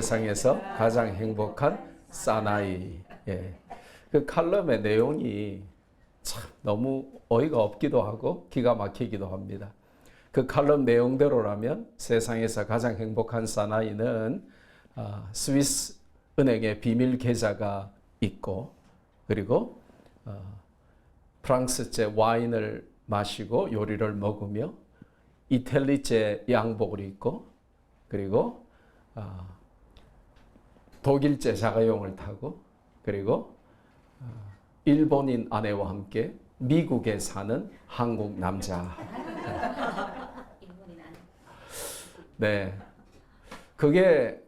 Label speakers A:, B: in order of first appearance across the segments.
A: 세상에서 가장 행복한 사나이. 예. 그 칼럼의 내용이 참 너무 어이가 없기도 하고 기가 막히기도 합니다. 그 칼럼 내용대로라면 세상에서 가장 행복한 사나이는 아, 스위스 은행의 비밀 계좌가 있고 그리고 어, 프랑스제 와인을 마시고 요리를 먹으며 이탈리제 양복을 입고 그리고 아, 독일제 자가용을 타고 그리고 어, 일본인 아내와 함께 미국에 사는 한국 남자. 네. 그게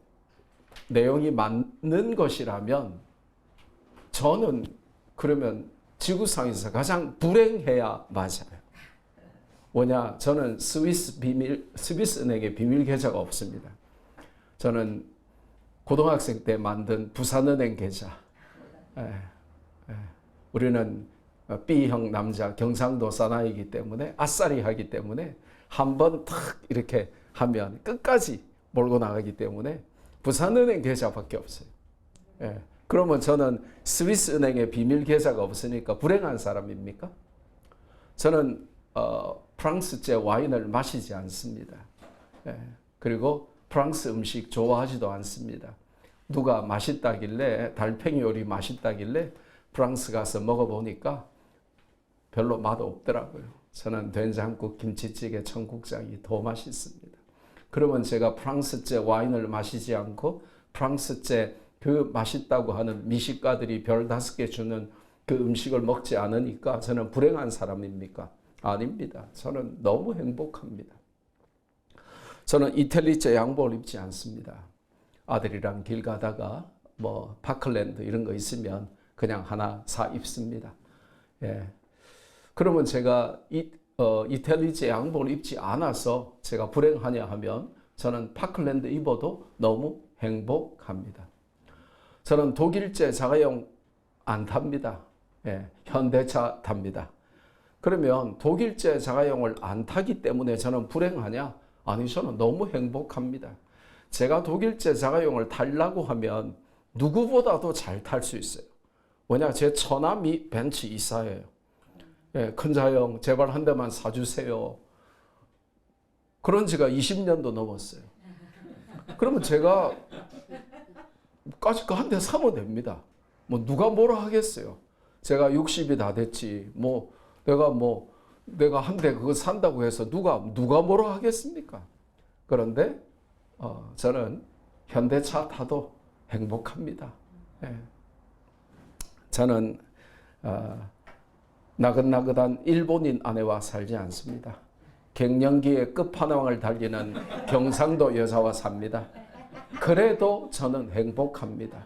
A: 내용이 맞는 것이라면 저는 그러면 지구상에서 가장 불행해야 맞아요. 뭐냐? 저는 스위스 비밀 스위스 은행에 비밀 계좌가 없습니다. 저는 고등학생 때 만든 부산은행 계좌. 예, 예. 우리는 B형 남자 경상도 사나이기 때문에 아싸리 하기 때문에 한 번 탁 이렇게 하면 끝까지 몰고 나가기 때문에 부산은행 계좌밖에 없어요. 예. 그러면 저는 스위스 은행에 비밀 계좌가 없으니까 불행한 사람입니까? 저는 어, 프랑스제 와인을 마시지 않습니다. 예. 그리고 프랑스 음식 좋아하지도 않습니다. 누가 맛있다길래 달팽이 요리 맛있다길래 프랑스 가서 먹어보니까 별로 맛 없더라고요. 저는 된장국, 김치찌개, 청국장이 더 맛있습니다. 그러면 제가 프랑스제 와인을 마시지 않고 프랑스제 그 맛있다고 하는 미식가들이 별 다섯 개 주는 그 음식을 먹지 않으니까 저는 불행한 사람입니까? 아닙니다. 저는 너무 행복합니다. 저는 이탈리제 양복을 입지 않습니다. 아들이랑 길 가다가 뭐 파클랜드 이런 거 있으면 그냥 하나 사 입습니다. 예. 그러면 제가 이, 어, 이탈리제 양복을 입지 않아서 제가 불행하냐 하면 저는 파클랜드 입어도 너무 행복합니다. 저는 독일제 자가용 안 탑니다. 예, 현대차 탑니다. 그러면 독일제 자가용을 안 타기 때문에 저는 불행하냐? 아니, 저는 너무 행복합니다. 제가 독일제 자가용을 타려고 하면 누구보다도 잘 탈 수 있어요. 왜냐, 제 처남이 벤츠 이사예요. 예, 큰 자형, 제발 한 대만 사주세요. 그런 지가 20년도 넘었어요. 그러면 제가 까짓 거한 대 사면 됩니다. 뭐 누가 뭐라 하겠어요. 제가 60이 다 됐지. 뭐 내가 뭐 내가 한 대 그거 산다고 해서 누가 누가 뭐라 하겠습니까? 그런데 어, 저는 현대차 타도 행복합니다. 예. 저는 어, 나긋나긋한 일본인 아내와 살지 않습니다. 갱년기의 끝판왕을 달리는 경상도 여자와 삽니다. 그래도 저는 행복합니다.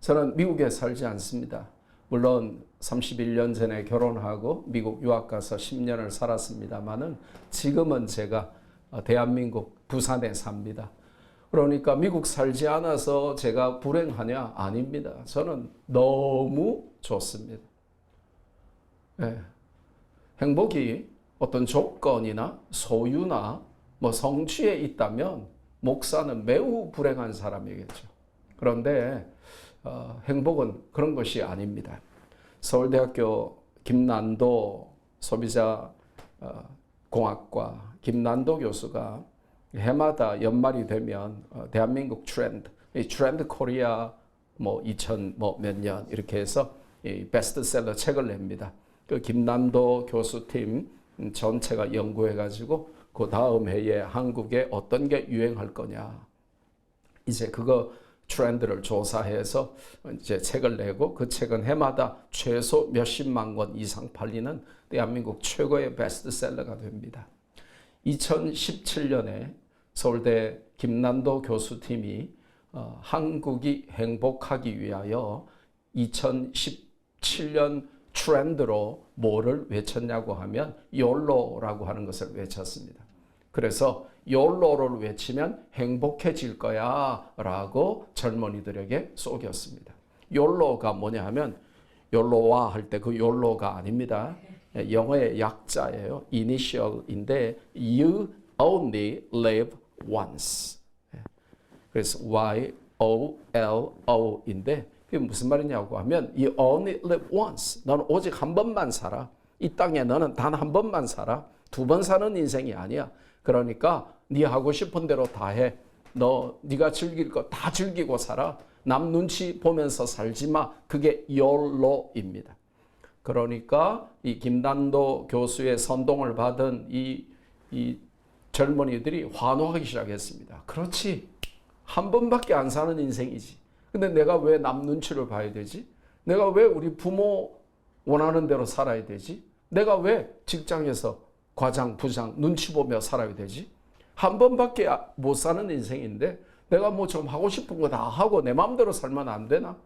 A: 저는 미국에 살지 않습니다. 물론 31년 전에 결혼하고 미국 유학 가서 10년을 살았습니다만은 지금은 제가 대한민국 부산에 삽니다. 그러니까 미국 살지 않아서 제가 불행하냐? 아닙니다. 저는 너무 좋습니다. 네. 행복이 어떤 조건이나 소유나 뭐 성취에 있다면 목사는 매우 불행한 사람이겠죠. 그런데 어, 행복은 그런 것이 아닙니다. 서울대학교 김난도 소비자 어, 공학과 김난도 교수가 해마다 연말이 되면 어, 대한민국 트렌드, 이 트렌드 코리아 뭐 2000 뭐 몇 년 이렇게 해서 이 베스트셀러 책을 냅니다. 그 김난도 교수팀 전체가 연구해 가지고 그 다음 해에 한국에 어떤 게 유행할 거냐. 이제 그거 트렌드를 조사해서 이제 책을 내고 그 책은 해마다 최소 몇십만 권 이상 팔리는 대한민국 최고의 베스트셀러가 됩니다. 2017년에 서울대 김난도 교수팀이 어, 한국이 행복하기 위하여 2017년 트렌드로 뭐를 외쳤냐고 하면 YOLO라고 하는 것을 외쳤습니다. 그래서 YOLO를 외치면 행복해질 거야 라고 젊은이들에게 쏘겼습니다. YOLO가 뭐냐 하면 YOLO와 할 때그 YOLO가 아닙니다. 영어의 약자예요. initial인데 you only live once. 그래서 Y O L O인데 그게 무슨 말이냐고 하면 you only live once. 너는 오직 한 번만 살아. 이 땅에 너는 단 한 번만 살아. 두 번 사는 인생이 아니야. 그러니까 네 하고 싶은 대로 다 해. 너 네가 즐길 거 다 즐기고 살아. 남 눈치 보면서 살지 마. 그게 YOLO입니다. 그러니까 이 김단도 교수의 선동을 받은 이, 이 젊은이들이 환호하기 시작했습니다. 그렇지. 한 번밖에 안 사는 인생이지. 근데 내가 왜 남 눈치를 봐야 되지? 내가 왜 우리 부모 원하는 대로 살아야 되지? 내가 왜 직장에서 과장, 부장 눈치 보며 살아야 되지? 한 번밖에 못 사는 인생인데 내가 뭐 좀 하고 싶은 거 다 하고 내 마음대로 살면 안 되나?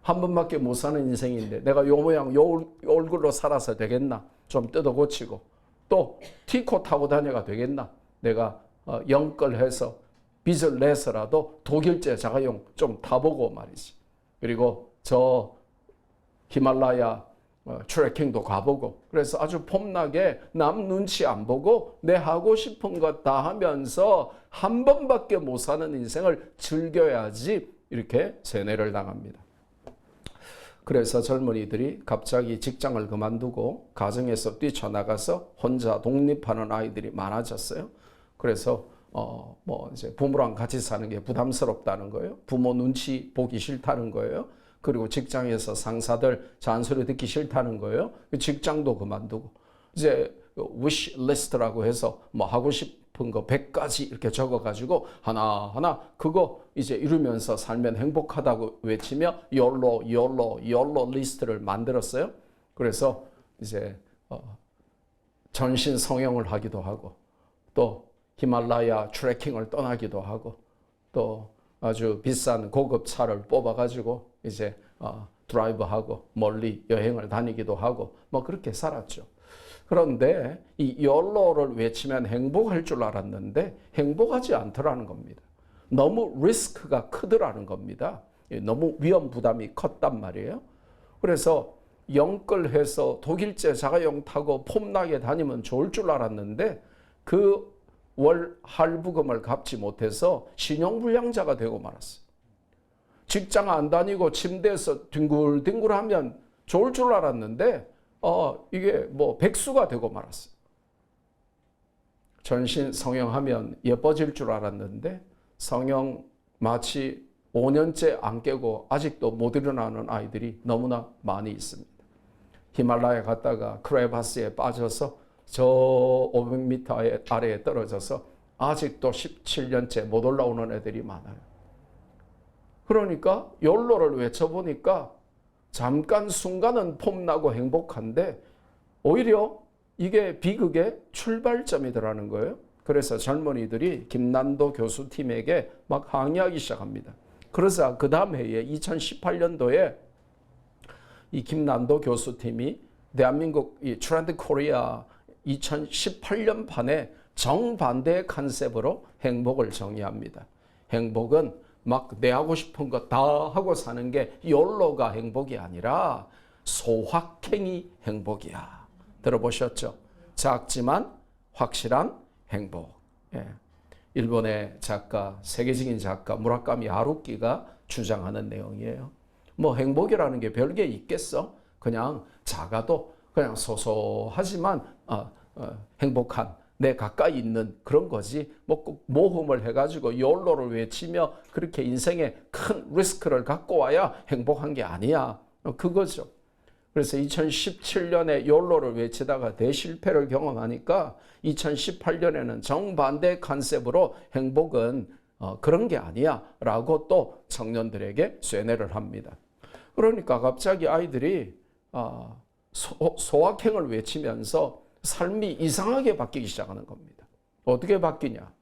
A: 한 번밖에 못 사는 인생인데 내가 요 모양 요 얼굴로 살아서 되겠나? 좀 뜯어 고치고 또 티코 타고 다녀가 되겠나? 내가 어, 영끌해서 빚을 내서라도 독일제 자가용 좀 타보고 말이지. 그리고 저 히말라야 어, 트레킹도 가보고 그래서 아주 폼나게 남 눈치 안 보고 내 하고 싶은 것 다 하면서 한 번밖에 못 사는 인생을 즐겨야지 이렇게 세뇌를 당합니다. 그래서 젊은이들이 갑자기 직장을 그만두고 가정에서 뛰쳐나가서 혼자 독립하는 아이들이 많아졌어요. 그래서 어 뭐 이제 부모랑 같이 사는 게 부담스럽다는 거예요. 부모 눈치 보기 싫다는 거예요. 그리고 직장에서 상사들 잔소리 듣기 싫다는 거예요. 직장도 그만두고 이제 wish list라고 해서 뭐 하고 싶은 거 100가지 이렇게 적어 가지고 하나하나 그거 이제 이루면서 살면 행복하다고 외치며 YOLO YOLO YOLO 리스트를 만들었어요. 그래서 이제 어 전신 성형을 하기도 하고 또 히말라야 트레킹을 떠나기도 하고 또 아주 비싼 고급 차를 뽑아가지고 이제 어, 드라이브하고 멀리 여행을 다니기도 하고 뭐 그렇게 살았죠. 그런데 이 욜로를 외치면 행복할 줄 알았는데 행복하지 않더라는 겁니다. 너무 리스크가 크더라는 겁니다. 예, 너무 위험 부담이 컸단 말이에요. 그래서 영끌해서 독일제 자가용 타고 폼나게 다니면 좋을 줄 알았는데 그 월 할부금을 갚지 못해서 신용불량자가 되고 말았어요. 직장 안 다니고 침대에서 뒹굴뒹굴하면 좋을 줄 알았는데 어 이게 뭐 백수가 되고 말았어요. 전신 성형하면 예뻐질 줄 알았는데 성형 마치 5년째 안 깨고 아직도 못 일어나는 아이들이 너무나 많이 있습니다. 히말라야 갔다가 크레바스에 빠져서 저 500m 아래에 떨어져서 아직도 17년째 못 올라오는 애들이 많아요. 그러니까 욜로를 외쳐보니까 잠깐 순간은 폼나고 행복한데 오히려 이게 비극의 출발점이더라는 거예요. 그래서 젊은이들이 김난도 교수팀에게 막 항의하기 시작합니다. 그래서 그 다음 해에 2018년도에 이 김난도 교수팀이 대한민국 이 트렌드 코리아 2018년 판에 정반대의 컨셉으로 행복을 정의합니다. 행복은 막 내 하고 싶은 거 다 하고 사는 게 욜로가 행복이 아니라 소확행이 행복이야. 들어보셨죠? 작지만 확실한 행복. 예. 일본의 작가, 세계적인 작가 무라카미 하루키가 주장하는 내용이에요. 뭐 행복이라는 게 별게 있겠어? 그냥 작아도 그냥 소소하지만 어, 어, 행복한 내 가까이 있는 그런 거지. 뭐 꼭 모험을 해가지고 욜로를 외치며 그렇게 인생에 큰 리스크를 갖고 와야 행복한 게 아니야. 어, 그거죠. 그래서 2017년에 욜로를 외치다가 대실패를 경험하니까 2018년에는 정반대 컨셉으로 행복은 어, 그런 게 아니야 라고 또 청년들에게 쇠뇌를 합니다. 그러니까 갑자기 아이들이 어, 소, 소확행을 외치면서 삶이 이상하게 바뀌기 시작하는 겁니다. 어떻게 바뀌냐?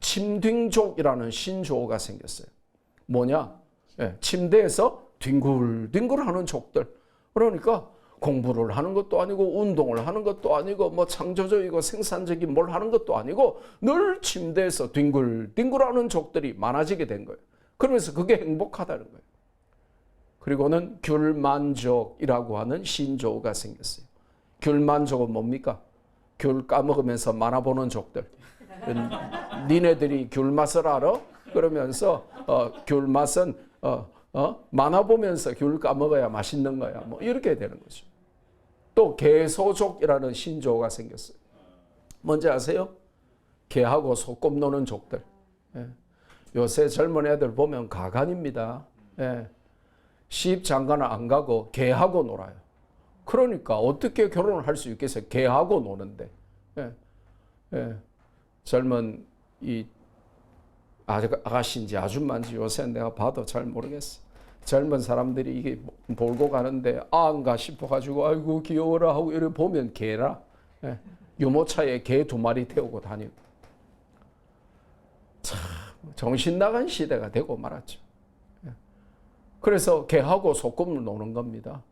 A: 침딩족이라는 신조어가 생겼어요. 뭐냐? 예, 침대에서 뒹굴뒹굴 하는 족들. 그러니까 공부를 하는 것도 아니고 운동을 하는 것도 아니고 뭐 창조적이고 생산적인 뭘 하는 것도 아니고 늘 침대에서 뒹굴뒹굴 하는 족들이 많아지게 된 거예요. 그러면서 그게 행복하다는 거예요. 그리고는 귤만족이라고 하는 신조어가 생겼어요. 귤만족은 뭡니까? 귤 까먹으면서 만화 보는 족들. 니네들이 귤 맛을 알아? 그러면서 어, 귤 맛은 어, 어, 만화 보면서 귤 까먹어야 맛있는 거야. 뭐 이렇게 되는 거죠. 또 개소족이라는 신조어가 생겼어요. 뭔지 아세요? 개하고 소꿉 노는 족들. 예. 요새 젊은 애들 보면 가관입니다. 예. 시집 장가는 안 가고 개하고 놀아요. 그러니까 어떻게 결혼을 할 수 있겠어요? 개하고 노는데. 예. 예. 젊은 이 아가씨인지 아줌마인지 요새 내가 봐도 잘 모르겠어. 젊은 사람들이 이게 몰고 가는데 아인가 싶어가지고 아이고 귀여워라 하고 이래 보면 개라. 예. 유모차에 개 두 마리 태우고 다니고. 참 정신 나간 시대가 되고 말았죠. 예. 그래서 개하고 소꿉을 노는 겁니다.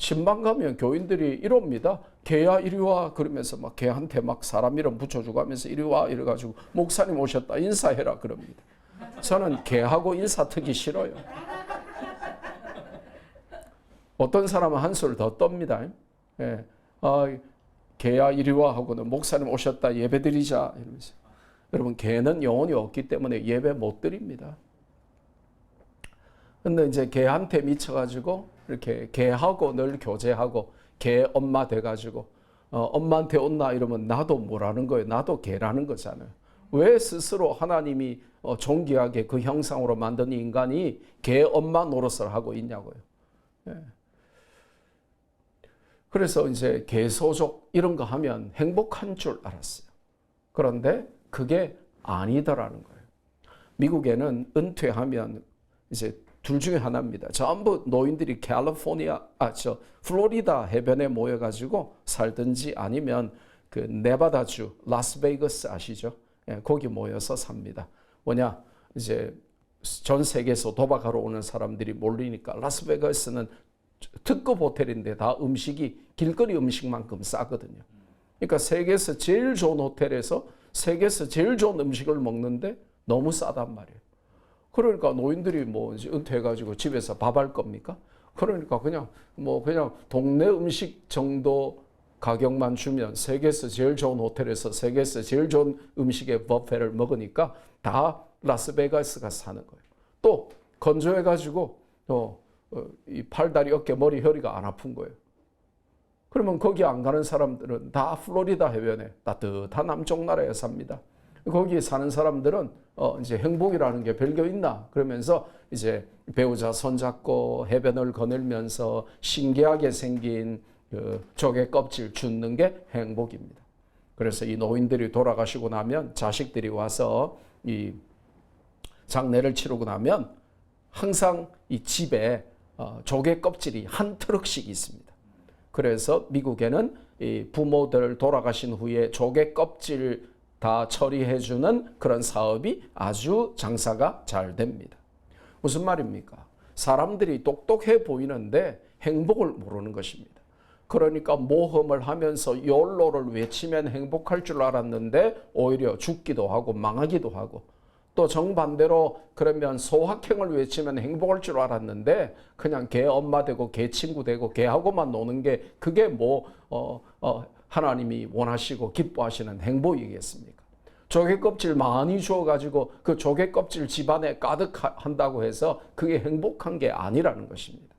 A: 신방 가면 교인들이 이럽니다. 개야 이리 와 그러면서 막 개한테 막 사람 이름 붙여주고 하면서 이리 와 이래가지고 목사님 오셨다 인사해라 그럽니다. 저는 개하고 인사 트기 싫어요. 어떤 사람은 한술 더 떱니다. 예. 아, 개야 이리 와 하고는 목사님 오셨다 예배 드리자 이러면서 여러분 개는 영혼이 없기 때문에 예배 못 드립니다. 근데 이제 개한테 미쳐가지고 이렇게 개하고 늘 교제하고 개 엄마 돼가지고 어, 엄마한테 온나 이러면 나도 뭐라는 거예요. 나도 개라는 거잖아요. 왜 스스로 하나님이 어, 존귀하게 그 형상으로 만든 인간이 개 엄마 노릇을 하고 있냐고요. 예. 그래서 이제 개소족 이런 거 하면 행복한 줄 알았어요. 그런데 그게 아니더라는 거예요. 미국에는 은퇴하면 이제 둘 중에 하나입니다. 전부 노인들이 캘리포니아, 아, 저, 플로리다 해변에 모여가지고 살든지 아니면 그 네바다주, 라스베이거스 아시죠? 예, 거기 모여서 삽니다. 뭐냐, 이제 전 세계에서 도박하러 오는 사람들이 몰리니까 라스베이거스는 특급 호텔인데 다 음식이 길거리 음식만큼 싸거든요. 그러니까 세계에서 제일 좋은 호텔에서 세계에서 제일 좋은 음식을 먹는데 너무 싸단 말이에요. 그러니까 노인들이 뭐 은퇴해가지고 집에서 밥 할 겁니까? 그러니까 그냥 뭐 그냥 동네 음식 정도 가격만 주면 세계에서 제일 좋은 호텔에서 세계에서 제일 좋은 음식의 버페를 먹으니까 다 라스베가스 가서 사는 거예요. 또 건조해가지고 어, 어, 이 팔다리 어깨 머리 혈이가 안 아픈 거예요. 그러면 거기 안 가는 사람들은 다 플로리다 해변에 따뜻한 남쪽 나라에 삽니다. 거기 사는 사람들은 어 이제 행복이라는 게 별거 있나 그러면서 이제 배우자 손잡고 해변을 거닐면서 신기하게 생긴 그 조개 껍질 줍는 게 행복입니다. 그래서 이 노인들이 돌아가시고 나면 자식들이 와서 이 장례를 치르고 나면 항상 이 집에 어, 조개 껍질이 한 트럭씩 있습니다. 그래서 미국에는 이 부모들 돌아가신 후에 조개 껍질 다 처리해주는 그런 사업이 아주 장사가 잘 됩니다. 무슨 말입니까? 사람들이 똑똑해 보이는데 행복을 모르는 것입니다. 그러니까 모험을 하면서 욜로를 외치면 행복할 줄 알았는데 오히려 죽기도 하고 망하기도 하고 또 정반대로 그러면 소확행을 외치면 행복할 줄 알았는데 그냥 개 엄마 되고 개 친구 되고 개하고만 노는 게 그게 뭐 어, 어, 하나님이 원하시고 기뻐하시는 행복이겠습니까? 조개 껍질 많이 주어 가지고 그 조개 껍질 집안에 가득한다고 해서 그게 행복한 게 아니라는 것입니다.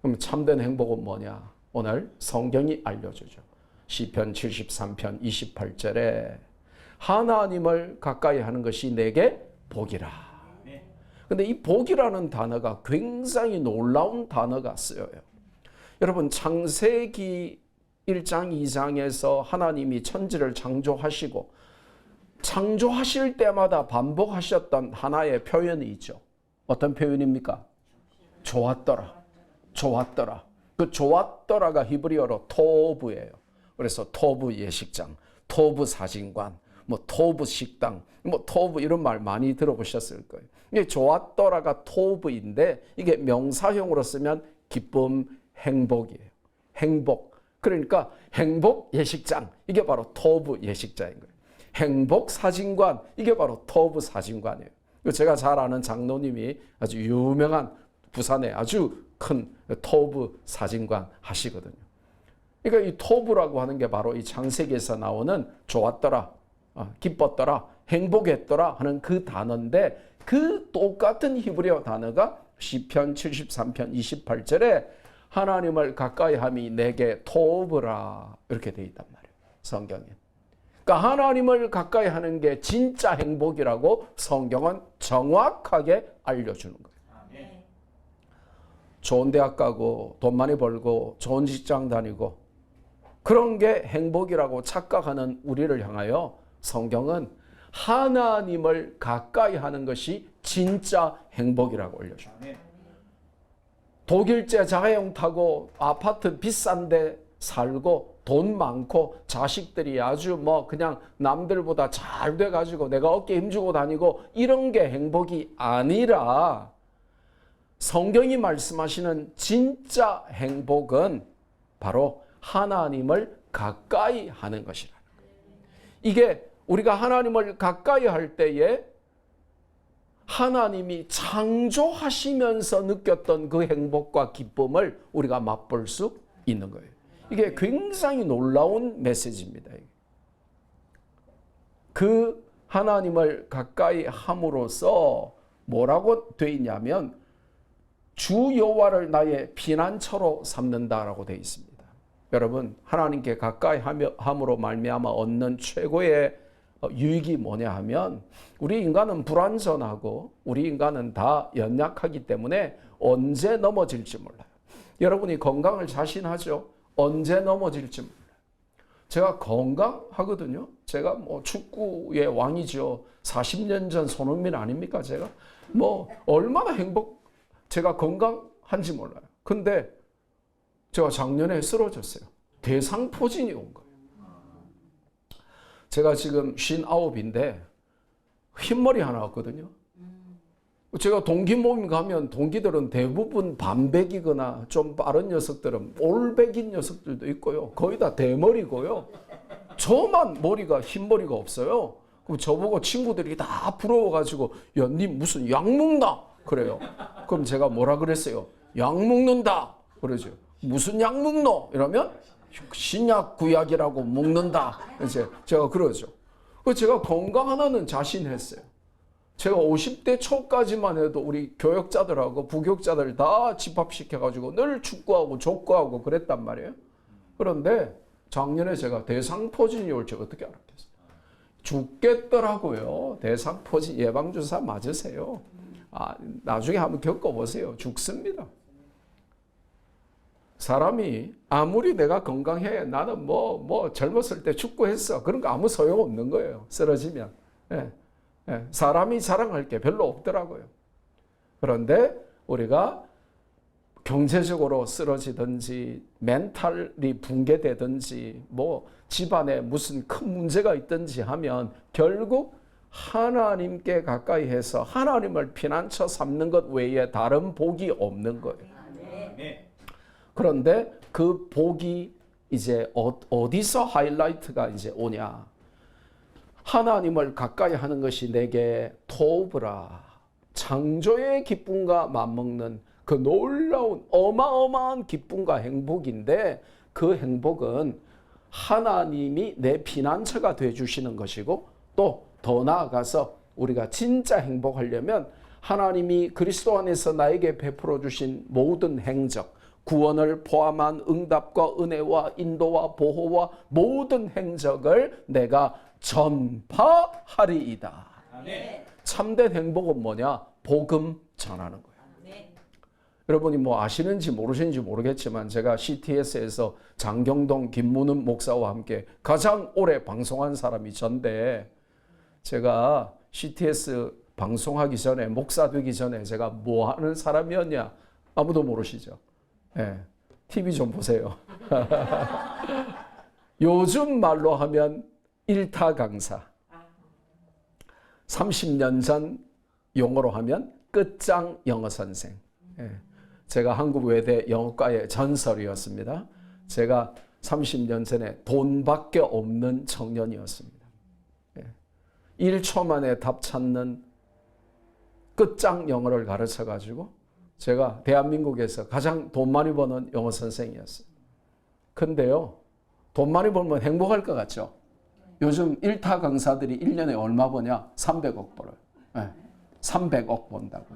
A: 그럼 참된 행복은 뭐냐? 오늘 성경이 알려주죠. 시편 73편 28절에 하나님을 가까이 하는 것이 내게 복이라. 근데 이 복이라는 단어가 굉장히 놀라운 단어가 쓰여요. 여러분 창세기 1장 2장에서 하나님이 천지를 창조하시고 창조하실 때마다 반복하셨던 하나의 표현이 있죠. 어떤 표현입니까? 좋았더라. 좋았더라. 그 좋았더라가 히브리어로 토브예요. 그래서 토브 예식장, 토브 사진관, 뭐 토브 식당, 뭐 토브 이런 말 많이 들어보셨을 거예요. 이게 좋았더라가 토브인데 이게 명사형으로 쓰면 기쁨, 행복이에요. 행복. 그러니까 행복 예식장 이게 바로 토브 예식장인 거예요. 행복 사진관 이게 바로 토브 사진관이에요. 제가 잘 아는 장로님이 아주 유명한 부산에 아주 큰 토브 사진관 하시거든요. 그러니까 이 토브라고 하는 게 바로 이 창세기에서 나오는 좋았더라, 어, 기뻤더라, 행복했더라 하는 그 단어인데 그 똑같은 히브리어 단어가 시편 73편 28절에 하나님을 가까이 함이 내게 토브라 이렇게 돼 있단 말이에요. 성경에. 그러니까 하나님을 가까이 하는 게 진짜 행복이라고 성경은 정확하게 알려주는 거예요.
B: 네.
A: 좋은 대학 가고 돈 많이 벌고 좋은 직장 다니고 그런 게 행복이라고 착각하는 우리를 향하여 성경은 하나님을 가까이 하는 것이 진짜 행복이라고 알려줘요. 독일제 자가용 타고 아파트 비싼데 살고 돈 많고 자식들이 아주 뭐 그냥 남들보다 잘 돼가지고 내가 어깨 힘주고 다니고 이런 게 행복이 아니라 성경이 말씀하시는 진짜 행복은 바로 하나님을 가까이 하는 것이라. 이게 우리가 하나님을 가까이 할 때에 하나님이 창조하시면서 느꼈던 그 행복과 기쁨을 우리가 맛볼 수 있는 거예요. 이게 굉장히 놀라운 메시지입니다. 그 하나님을 가까이 함으로써 뭐라고 돼 있냐면 주 여호와를 나의 피난처로 삼는다라고 돼 있습니다. 여러분 하나님께 가까이 함으로 말미암아 얻는 최고의 어, 유익이 뭐냐 하면 우리 인간은 불완전하고 우리 인간은 다 연약하기 때문에 언제 넘어질지 몰라요. 여러분이 건강을 자신하죠? 언제 넘어질지 몰라요. 제가 건강하거든요. 제가 뭐 축구의 왕이죠. 40년 전 손흥민 아닙니까? 제가 뭐 얼마나 행복 제가 건강한지 몰라요. 근데 제가 작년에 쓰러졌어요. 대상포진이 온 거예요. 제가 지금 59인데 흰머리 하나 왔거든요. 제가 동기 모임 가면 동기들은 대부분 반백이거나 좀 빠른 녀석들은 올백인 녀석들도 있고요. 거의 다 대머리고요. 저만 머리가 흰머리가 없어요. 그럼 저보고 친구들이 다 부러워가지고 야, 니 무슨 약 먹나? 그래요. 그럼 제가 뭐라 그랬어요? 약 먹는다. 그러죠. 무슨 약 먹노? 이러면 신약 구약이라고 먹는다. 이제 제가 그러죠. 그 제가 건강 하나는 자신했어요. 제가 50대 초까지만 해도 우리 교역자들하고 부교육자들 다 집합시켜가지고 늘 축구하고 족구하고 그랬단 말이에요. 그런데 작년에 제가 대상포진이 올지 어떻게 알았겠어요? 죽겠더라고요. 대상포진 예방주사 맞으세요. 아, 나중에 한번 겪어보세요. 죽습니다. 사람이 아무리 내가 건강해 나는 뭐뭐 젊었을 때 축구했어 그런 거 아무 소용 없는 거예요 쓰러지면 예, 예, 사람이 자랑할 게 별로 없더라고요 그런데 우리가 경제적으로 쓰러지든지 멘탈이 붕괴되든지 뭐 집안에 무슨 큰 문제가 있든지 하면 결국 하나님께 가까이 해서 하나님을 피난처 삼는 것 외에 다른 복이 없는 거예요.
B: 아멘.
A: 그런데 그 복이 이제 어- 어디서 하이라이트가 이제 오냐? 하나님을 가까이 하는 것이 내게 토브라 창조의 기쁨과 맞먹는 그 놀라운 어마어마한 기쁨과 행복인데 그 행복은 하나님이 내 피난처가 돼 주시는 것이고 또 더 나아가서 우리가 진짜 행복하려면 하나님이 그리스도 안에서 나에게 베풀어 주신 모든 행적 구원을 포함한 응답과 은혜와 인도와 보호와 모든 행적을 내가 전파하리이다.
B: 아멘.
A: 참된 행복은 뭐냐? 복음 전하는 거예요.
B: 네.
A: 여러분이 뭐 아시는지 모르시는지 모르겠지만 제가 CTS에서 장경동 김문은 목사와 함께 가장 오래 방송한 사람이 전데 제가 CTS 방송하기 전에 목사 되기 전에 제가 뭐 하는 사람이었냐 아무도 모르시죠. 예. TV 좀 보세요. 요즘 말로 하면 일타 강사. 30년 전 용어로 하면 끝장 영어 선생. 예. 제가 한국 외대 영어과의 전설이었습니다. 제가 30년 전에 돈밖에 없는 청년이었습니다. 예. 1초 만에 답 찾는 끝장 영어를 가르쳐 가지고 제가 대한민국에서 가장 돈 많이 버는 영어 선생이었어요. 근데요, 돈 많이 벌면 행복할 것 같죠? 요즘 일타 강사들이 1년에 얼마 버냐? 300억 벌어요. 예. 300억 번다고.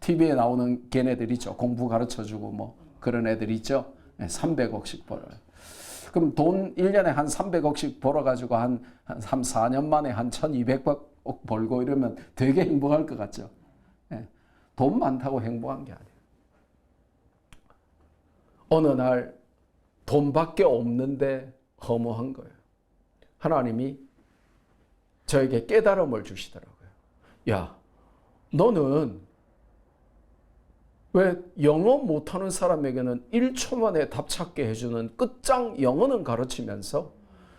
A: TV에 나오는 걔네들 있죠. 공부 가르쳐 주고 뭐 그런 애들 있죠. 예, 300억씩 벌어요. 그럼 돈 1년에 한 300억씩 벌어가지고 한, 한 3, 4년 만에 한 1200억 벌고 이러면 되게 행복할 것 같죠. 예. 돈 많다고 행복한 게 아니에요. 어느 날 돈밖에 없는데 허무한 거예요. 하나님이 저에게 깨달음을 주시더라고요. 야, 너는 왜 영어 못하는 사람에게는 1초 만에 답 찾게 해주는 끝장 영어는 가르치면서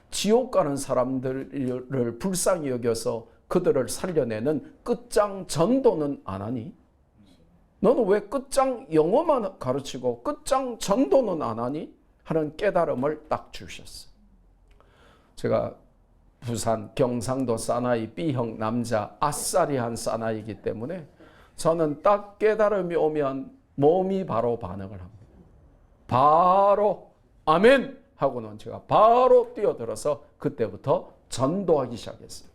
A: 지옥 가는 사람들을 불쌍히 여겨서 그들을 살려내는 끝장 전도는 안 하니? 너는 왜 끝장 영어만 가르치고 끝장 전도는 안 하니? 하는 깨달음을 딱 주셨어. 제가 부산 경상도 사나이 B형 남자 아싸리한 사나이기 때문에 저는 딱 깨달음이 오면 몸이 바로 반응을 합니다. 바로 아멘 하고는 제가 바로 뛰어들어서 그때부터 전도하기 시작했어요.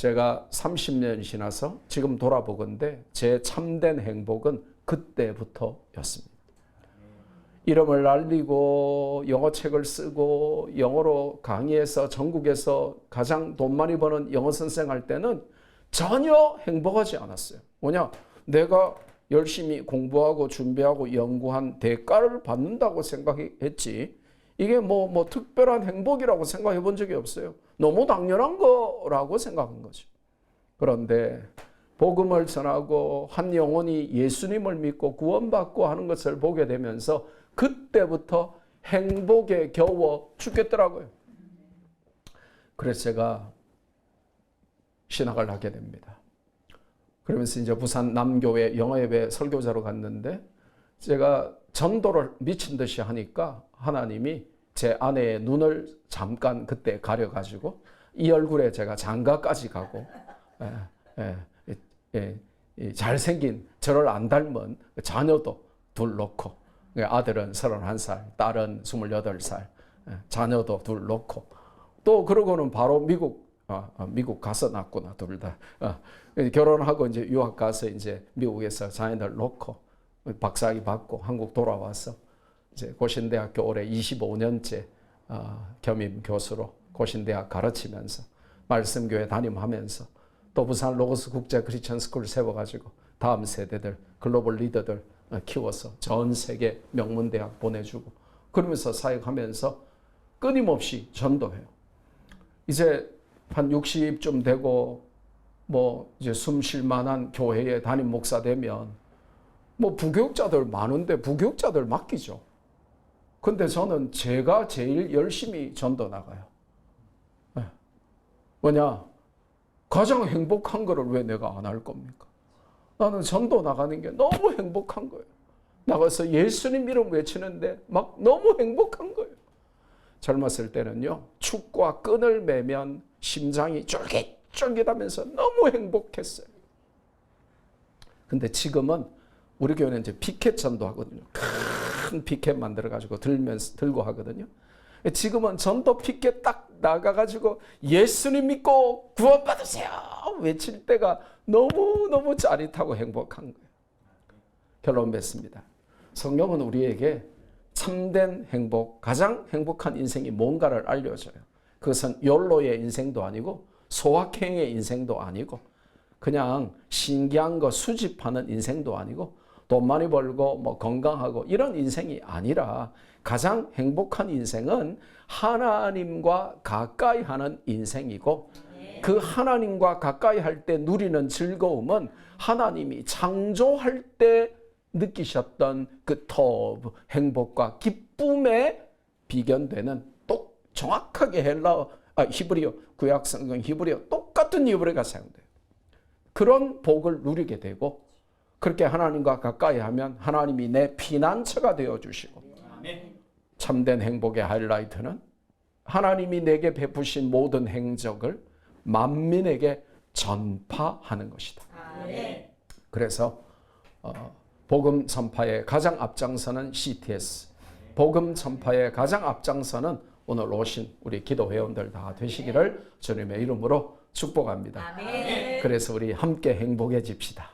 A: 제가 30년이 지나서 지금 돌아보건데 제 참된 행복은 그때부터였습니다. 이름을 날리고 영어 책을 쓰고 영어로 강의해서 전국에서 가장 돈 많이 버는 영어 선생 할 때는 전혀 행복하지 않았어요. 뭐냐? 내가 열심히 공부하고 준비하고 연구한 대가를 받는다고 생각했지. 이게 뭐, 뭐 특별한 행복이라고 생각해 본 적이 없어요. 너무 당연한 거라고 생각한 거죠. 그런데 복음을 전하고 한 영혼이 예수님을 믿고 구원받고 하는 것을 보게 되면서 그때부터 행복에 겨워 죽겠더라고요. 그래서 제가 신학을 하게 됩니다. 그러면서 이제 부산 남교회 영어예배 설교자로 갔는데 제가 전도를 미친 듯이 하니까 하나님이 제 아내의 눈을 잠깐 그때 가려가지고 이 얼굴에 제가 장가까지 가고 예, 예, 예, 예, 잘생긴 저를 안 닮은 자녀도 둘 놓고 아들은 31살, 딸은 28살, 예, 자녀도 둘 놓고 또 그러고는 바로 미국 아, 아, 미국 가서 낳구나 둘 다. 아, 결혼하고 이제 유학 가서 이제 미국에서 자녀들 놓고 박사학위 받고 한국 돌아와서 이제 고신대학교 올해 25년째 아, 겸임 교수로 고신대학 가르치면서 말씀교회 담임하면서 또 부산 로고스 국제 크리스천 스쿨 세워가지고 다음 세대들 글로벌 리더들 어, 키워서 전 세계 명문대학 보내주고 그러면서 사역하면서 끊임없이 전도해요. 이제 한 60쯤 되고 뭐 이제 숨 쉴 만한 교회에 담임 목사 되면 뭐 부교육자들 많은데 부교육자들 맡기죠. 근데 저는 제가 제일 열심히 전도 나가요. 네. 뭐냐? 가장 행복한 거를 왜 내가 안 할 겁니까? 나는 전도 나가는 게 너무 행복한 거예요. 나가서 예수님 이름 외치는데 막 너무 행복한 거예요. 젊었을 때는요, 축과 끈을 매면 심장이 쫄깃쫄깃하면서 너무 행복했어요. 근데 지금은 우리 교회는 이제 피켓 전도 하거든요. 큰 피켓 만들어 가지고 들면서, 들고 하거든요. 지금은 전도 피켓 딱 나가 가지고 예수님 믿고 구원 받으세요! 외칠 때가 너무 너무 짜릿하고 행복한 거예요. 결론 맺습니다. 성경은 우리에게 참된 행복, 가장 행복한 인생이 뭔가를 알려줘요. 그것은 욜로의 인생도 아니고 소확행의 인생도 아니고 그냥 신기한 거 수집하는 인생도 아니고 돈 많이 벌고 뭐 건강하고 이런 인생이 아니라 가장 행복한 인생은 하나님과 가까이 하는 인생이고 그 하나님과 가까이 할 때 누리는 즐거움은 하나님이 창조할 때 느끼셨던 그 터브, 행복과 기쁨에 비견되는 또 정확하게 헬라, 아, 히브리어, 구약 성경 히브리어 똑같은 히브리어가 사용돼요. 그런 복을 누리게 되고 그렇게 하나님과 가까이 하면 하나님이 내 피난처가 되어 주시고 참된 행복의 하이라이트는 하나님이 내게 베푸신 모든 행적을 만민에게 전파하는 것이다. 그래서 어, 복음 전파의 가장 앞장서는 CTS, 복음 전파의 가장 앞장서는 오늘 오신 우리 기도 회원들 다 되시기를 주님의 이름으로 축복합니다. 그래서 우리 함께 행복해집시다.